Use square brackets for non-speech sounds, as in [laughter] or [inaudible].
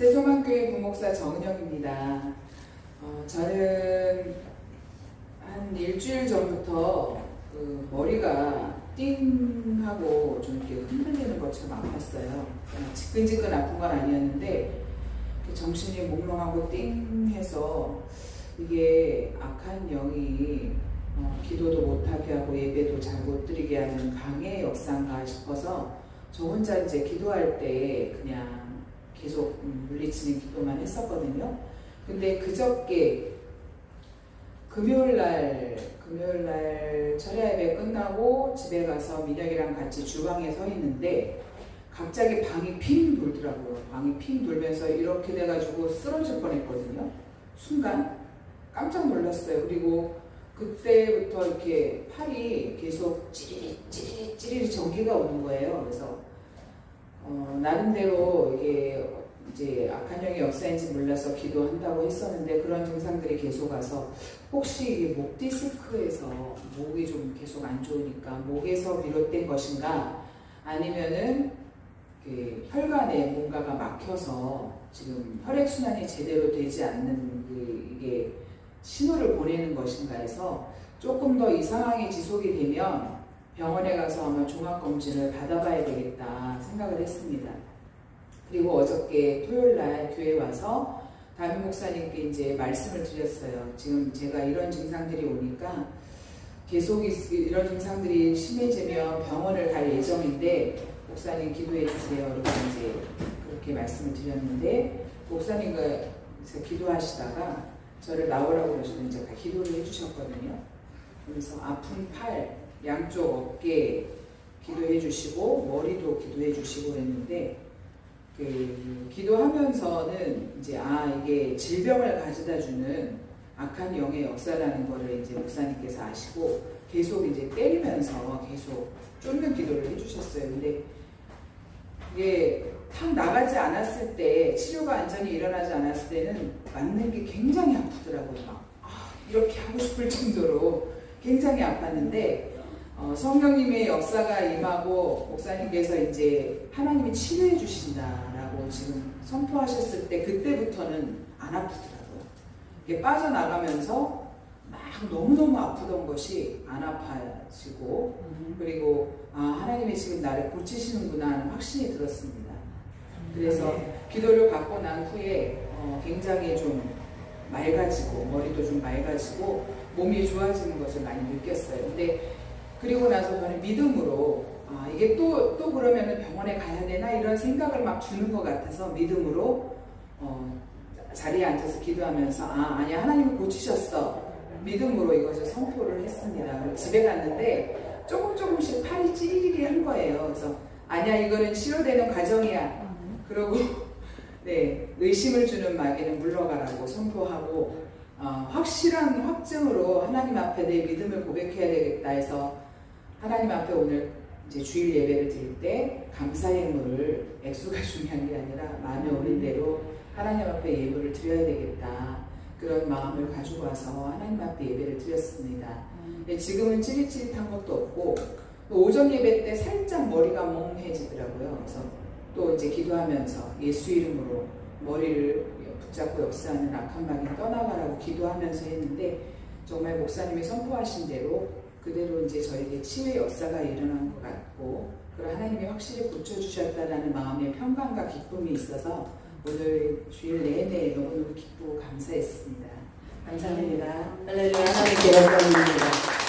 세소만교회 부목사 정은영입니다. 어, 저는 한 일주일 전부터 그 머리가 띵하고 좀 이렇게 흔들리는 것처럼 아팠어요. 어, 지끈지끈 아픈 건 아니었는데 정신이 몽롱하고 띵해서 이게 악한 영이 어, 기도도 못하게 하고 예배도 잘 못 드리게 하는 방해 역사인가 싶어서 저 혼자 이제 기도할 때 그냥 계속 음, 물리치는 기도만 했었거든요. 근데 그저께 금요일 날 금요일 날 철야 예배 끝나고 집에 가서 민혁이랑 같이 주방에 서 있는데 갑자기 방이 핑 돌더라고요. 방이 핑 돌면서 이렇게 돼가지고 쓰러질 뻔했거든요. 순간 깜짝 놀랐어요. 그리고 그때부터 이렇게 팔이 계속 찌릿 찌릿 찌릿 전기가 오는 거예요. 그래서 어, 나름대로 이게 이제 악한 영의 역사인지 몰라서 기도한다고 했었는데 그런 증상들이 계속 와서 혹시 목 디스크에서 목이 좀 계속 안 좋으니까 목에서 비롯된 것인가? 아니면은 그 혈관에 뭔가가 막혀서 지금 혈액 순환이 제대로 되지 않는 그 이게 신호를 보내는 것인가 해서 조금 더 이 상황이 지속이 되면 병원에 가서 아마 종합 검진을 받아봐야 되겠다 생각을 했습니다. 그리고 어저께 토요일 날 교회 와서 담임 목사님께 이제 말씀을 드렸어요. 지금 제가 이런 증상들이 오니까 계속 이- 이런 증상들이 심해지면 병원을 갈 예정인데 목사님 기도해 주세요. 이렇게 이제 그렇게 말씀을 드렸는데 목사님과 기도하시다가 저를 나오라고 그러시면 제가 기도를 해주셨거든요. 그래서 아픈 팔, 양쪽 어깨 기도해 주시고 머리도 기도해 주시고 그랬는데 그 기도하면서는 이제 아 이게 질병을 가져다 주는 악한 영의 역사라는 거를 이제 목사님께서 아시고 계속 이제 때리면서 계속 쫓는 기도를 해주셨어요. 근데 이게 탁 나가지 않았을 때 치료가 완전히 일어나지 않았을 때는 맞는 게 굉장히 아프더라고요. 막, 아, 이렇게 하고 싶을 정도로 굉장히 아팠는데 어, 성령님의 역사가 임하고 목사님께서 이제 하나님이 치료해 주신다라고 지금 선포하셨을 때 그때부터는 안 아프더라고요. 이게 빠져나가면서 막 너무너무 아프던 것이 안 아파지고 그리고 아 하나님이 지금 나를 고치시는구나 하는 확신이 들었습니다. 그래서 기도를 받고 난 후에 어, 굉장히 좀 맑아지고 머리도 좀 맑아지고 몸이 좋아지는 것을 많이 느꼈어요. 근데 그리고 나서 저는 믿음으로 아 이게 또 또 그러면은 병원에 가야 되나 이런 생각을 막 주는 것 같아서 믿음으로 어, 자리에 앉아서 기도하면서 아 아니야 하나님이 고치셨어 믿음으로 이것을 선포를 했습니다. 집에 갔는데 조금 조금씩 팔이 찌리리한 거예요. 그래서 아니야 이거는 치료되는 과정이야. 그리고 [laughs] 네 의심을 주는 마귀는 물러가라고 선포하고 어, 확실한 확증으로 하나님 앞에 내 믿음을 고백해야 되겠다 해서 하나님 앞에 오늘 이제 주일 예배를 드릴 때 감사 예물을 액수가 [laughs] 중요한 게 아니라 마음에 오는 대로 하나님 앞에 예물을 드려야 되겠다 그런 마음을 가지고 와서 하나님 앞에 예배를 드렸습니다. 근데 지금은 찌릿찌릿한 것도 없고 또 오전 예배 때 살짝 머리가 멍해지더라고요. 그래서 또 이제 기도하면서 예수 이름으로 머리를 붙잡고 역사하는 악한 마귀 떠나가라고 기도하면서 했는데 정말 목사님이 선포하신 대로 그대로 이제 저에게 치유의 역사가 일어난 것 같고 그리고 하나님이 확실히 고쳐주셨다라는 마음의 평강과 기쁨이 있어서 오늘 주일 내내 너무너무 기쁘고 감사했습니다. 감사합니다. 할렐루야 하나님께 영광입니다.